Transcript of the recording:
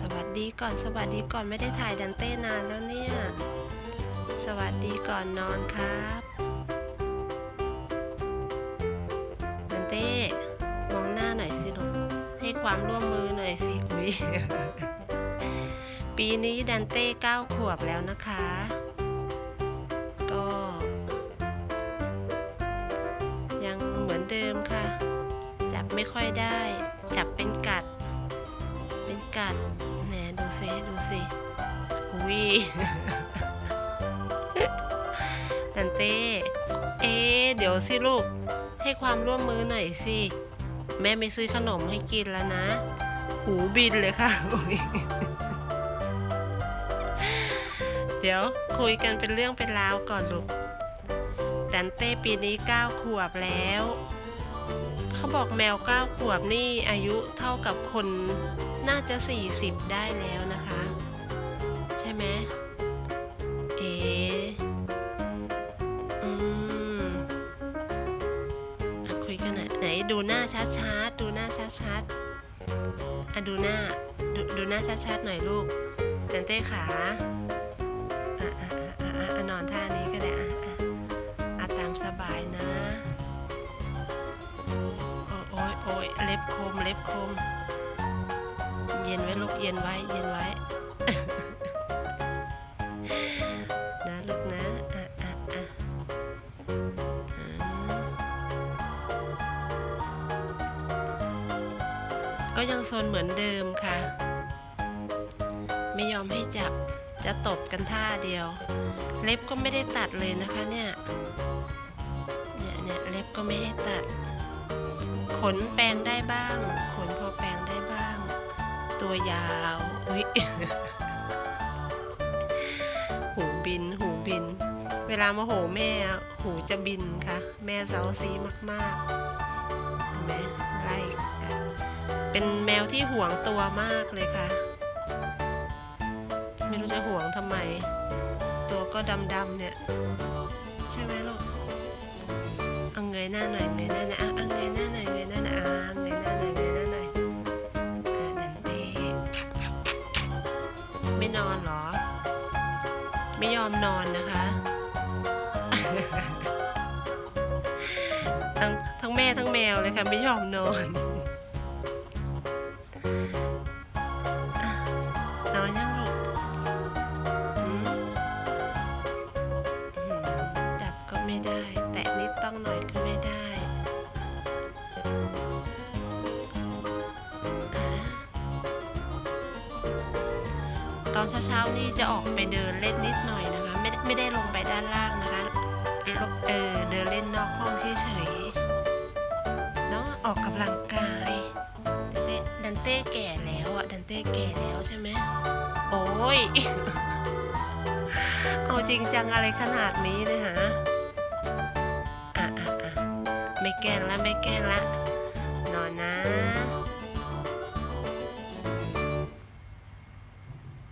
สวัสดีก่อนสวัสดีก่อนไม่ได้ถ่ายดันเต้นานแล้วเนี่ย สวัสดีก่อนนอนครับดันเต้มองหน้าหน่อยสิลูกให้ความร่วมมือหน่อยสิอุ้ยปีนี้ดันเต้เก้าขวบแล้วนะคะ ก็ ยังเหมือนเดิมค่ะ ไม่ค่อยได้ จับเป็นกัด เป็นกัดแหนดูซิดูสิอุ้ยดันเต้เอ๊เดี๋ยวสิลูก ให้ความร่วมมือหน่อยสิ แม่ไม่ซื้อขนมให้กินแล้วนะ หูบินเลยค่ะอุ๊ยเดี๋ยวคุยกันเป็นเรื่องเป็นราวก่อนลูกดันเต้ปีนี้9ขวบแล้ว เขาบอกแมว 9 ขวบนี่อายุเท่ากับคนน่าจะ 40 ได้แล้วนะคะ ใช่ไหมเอ๋อืมคุยกันหน่อยไหนดูหน้าชัดๆดูหน้าชัดๆอะดูหน้า ดูดูหน้าชัดๆหน่อยลูกดันเต้ขา ล็บคมเล็บคม เย็นไว้ลูกเย็นไว้เย็นไว้ นะลูกนะอะอะอะก็ยังโซนเหมือนเดิมค่ะ ไม่ยอมให้จับจะตบกันท่าเดียว เล็บก็ไม่ได้ตัดเลยนะคะเนี่ยเนี่ยเนี่ยเล็บก็ไม่ให้ตัด ขนแปรงได้บ้าง ขนพอแปรงได้บ้าง ตัวยาวอุ๊ยหูบิน หูบิน เวลาโมโหแม่หูจะบินค่ะ แม่เซาซีมากๆเห็นไหมไล่เป็นแมวที่ห่วงตัวมากเลยค่ะ ไม่รู้จะห่วงทำไม ตัวก็ดำๆเนี่ย ใช่ไหมลูกเอาเงยหน้าหน่อยเงยหน้าหน่อยอะ ไม่นอนเหรอ ไม่ยอมนอนนะคะ ทั้งทั้งแม่ทั้งแมวเลยค่ะ ไม่ยอมนอนอะนอนยังลูกอืมอืมจับก็ไม่ได้ แตะนิดต้องหน่อยก็ไม่ได้อ่ ตอนเช้าๆนี่จะออกไปเดินเล่นนิดหน่อยนะคะ ไม่ได้ไม่ได้ลงไปด้านล่างนะคะ เออเดินเล่นนอกห้องเฉยๆเนาะออกกำลังกายดันเต้ดันเต้แก่แล้วอะ ดันเต้แก่แล้วใช่ไหมโอ้ยเอาจริงจังอะไรขนาดนี้เลยฮะ อะอะอะไม่แกล้งละไม่แกล้งละ